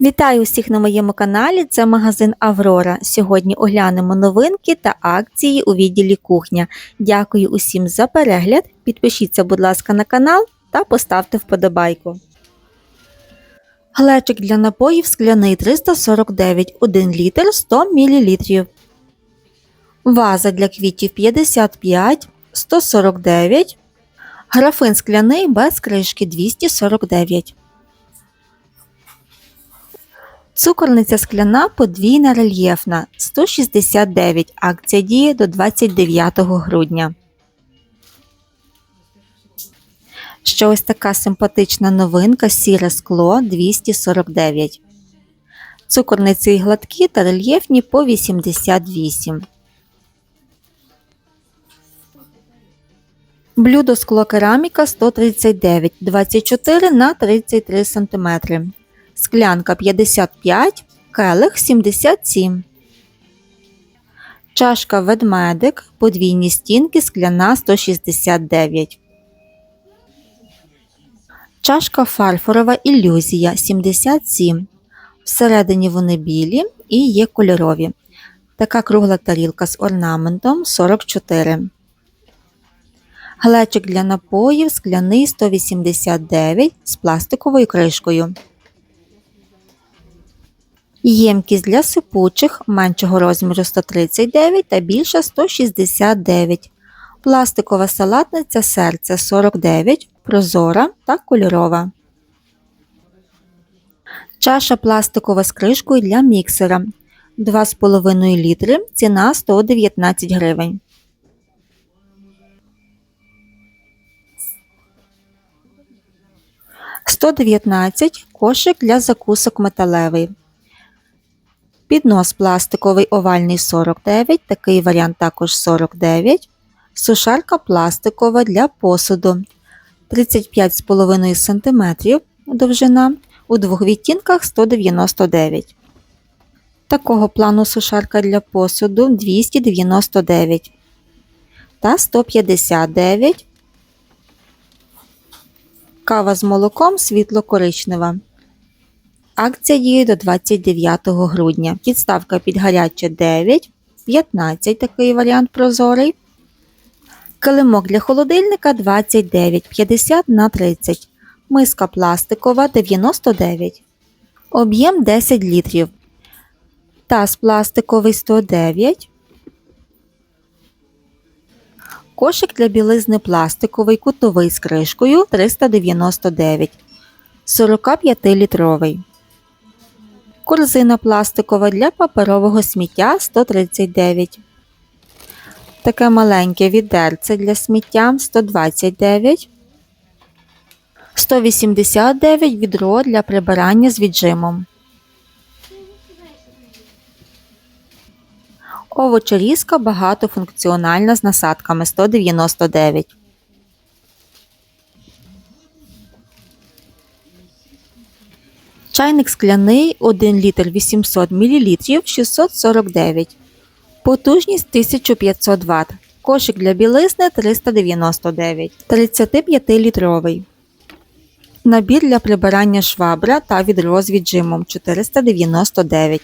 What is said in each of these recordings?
Вітаю усіх на моєму каналі. Це магазин Аврора. Сьогодні оглянемо новинки та акції у відділі кухня. Дякую усім за перегляд. Підпишіться, будь ласка, на канал та поставте вподобайку. Глечик для напоїв скляний 349 1 літр 100 мл. Ваза для квітів 55 149. Графин скляний без кришки 249. Цукорниця скляна подвійна рельєфна 169. Акція діє до 29 грудня. Ще ось така симпатична новинка сіре скло 249. Цукорниці гладкі та рельєфні по 88. Блюдо скло кераміка 139 24 на 33 см. Склянка 55, келих 77. Чашка ведмедик, подвійні стінки, скляна 169. Чашка фарфорова ілюзія 77. Всередині вони білі і є кольорові. Така кругла тарілка з орнаментом 44. Глечик для напоїв скляний 189 з пластиковою кришкою. Ємкість для сипучих меншого розміру 139 та більша 169. Пластикова салатниця серце 49, прозора та кольорова. Чаша пластикова з кришкою для міксера 2,5 літри. Ціна 119 гривень. «119» кошик для закусок металевий. Піднос пластиковий овальний 49, такий варіант також 49. Сушарка пластикова для посуду. 35,5 см довжина. У двох відтінках 199 Такого плану сушарка для посуду 299 та 159 Кава з молоком світло-коричнева. Акція діє до 29 грудня. Підставка під гаряче 9, 15 такий варіант прозорий. Килимок для холодильника 29, 50 на 30. Миска пластикова 99. Об'єм 10 літрів. Таз пластиковий 109. Кошик для білизни пластиковий кутовий з кришкою 399. 45-літровий. Корзина пластикова для паперового сміття 139. Таке маленьке відерце для сміття 129. 189 відро для прибирання з віджимом. Овочерізка багатофункціональна з насадками 199. Чайник скляний 1 літр 800 мл 649. Потужність 1500 Вт. Кошик для білизни 399. 35-літровий. Набір для прибирання швабра та відро з віджимом 499.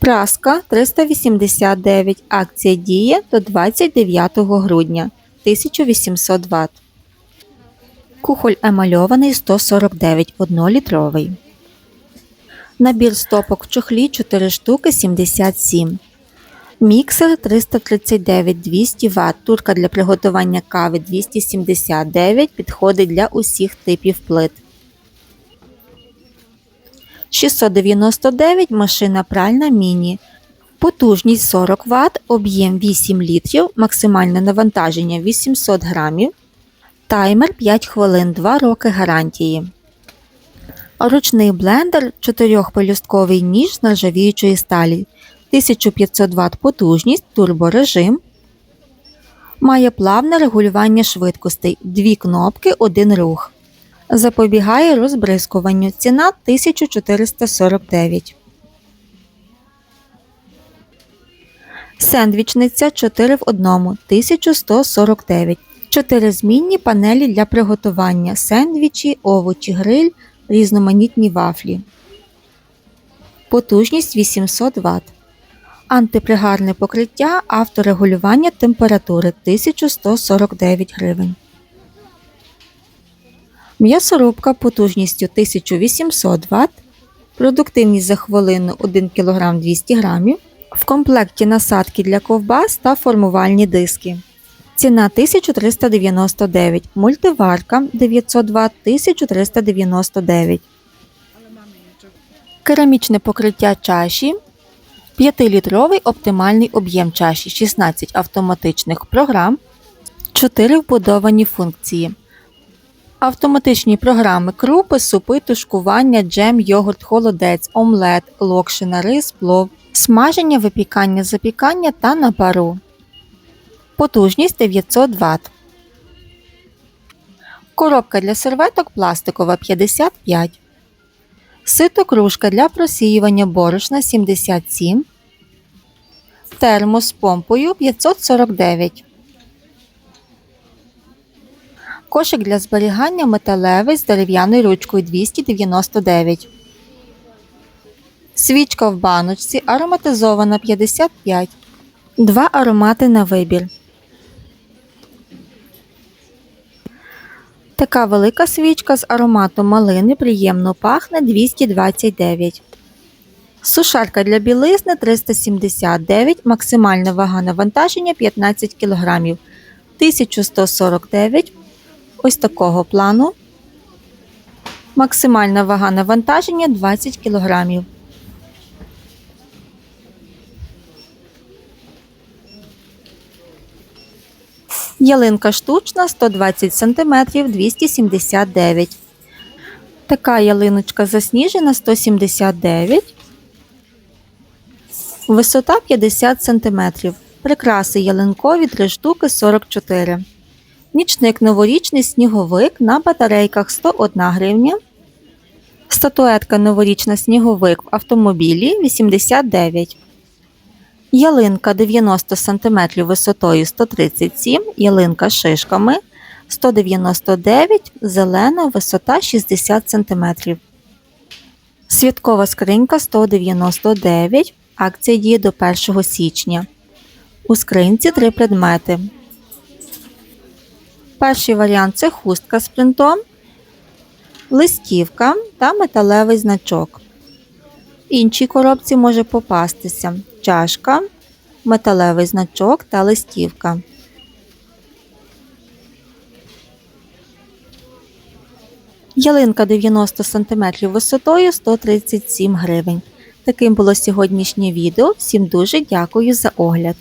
Праска 389. Акція діє до 29 грудня 1800 Вт. Кухоль емальований 149 1-літровий. Набір стопок в чохлі 4 штуки 77. Міксер 339 200 Вт. Турка для приготування кави 279 підходить для усіх типів плит. 699 машина пральна міні. Потужність 40 Вт, об'єм 8 літрів, максимальне навантаження 800 грамів. Таймер 5 хвилин 2 роки гарантії. Ручний блендер 4-пелюстковий ніж з нержавіючої сталі. 1500 Вт потужність, турборежим. Має плавне регулювання швидкостей. Дві кнопки, один рух. Запобігає розбризкуванню. Ціна 1449. Сендвічниця 4 в 1 1149. Чотири змінні панелі для приготування сендвічі, овочі, гриль різноманітні вафлі. Потужність 800 Вт. Антипригарне покриття авторегулювання температури 1149 гривень. М'ясорубка потужністю 1800 Вт. Продуктивність за хвилину 1 кг 200 г. В комплекті насадки для ковбас та формувальні диски. Ціна 1399, мультиварка 900 Вт 1399. Керамічне покриття чаші 5-літровий оптимальний об'єм чаші, 16 автоматичних програм, 4 вбудовані функції. Автоматичні програми крупи, супи, тушкування, джем, йогурт, холодець, омлет, локшина, рис, плов, смаження, випікання, запікання та на пару. Потужність 900 Вт. Коробка для серветок пластикова 55. Сито кружка для просіювання борошна 77. Термос з помпою 549. Кошик для зберігання металевий з дерев'яною ручкою 299. Свічка в баночці ароматизована 55. Два аромати на вибір. Така велика свічка з ароматом малини приємно пахне 229. Сушарка для білизни 379, максимальна вага навантаження 15 кг. 1149 ось такого плану. Максимальна вага навантаження 20 кг. Ялинка штучна 120 см 279. Така ялиночка засніжена 179. Висота 50 см. Прикраси ялинкові 3 штуки 44. Нічник новорічний сніговик на батарейках 101 гривня. Статуетка новорічна сніговик в автомобілі 89. Ялинка 90 см висотою 137, ялинка шишками 199, зелена висота 60 см. Святкова скринька 199, акція діє до 1 січня. У скринці три предмети. Перший варіант це хустка з принтом, листівка та металевий значок. В іншій коробці може попастися чашка, металевий значок та листівка. Ялинка 90 см висотою 137 гривень. Таким було сьогоднішнє відео. Всім дуже дякую за огляд.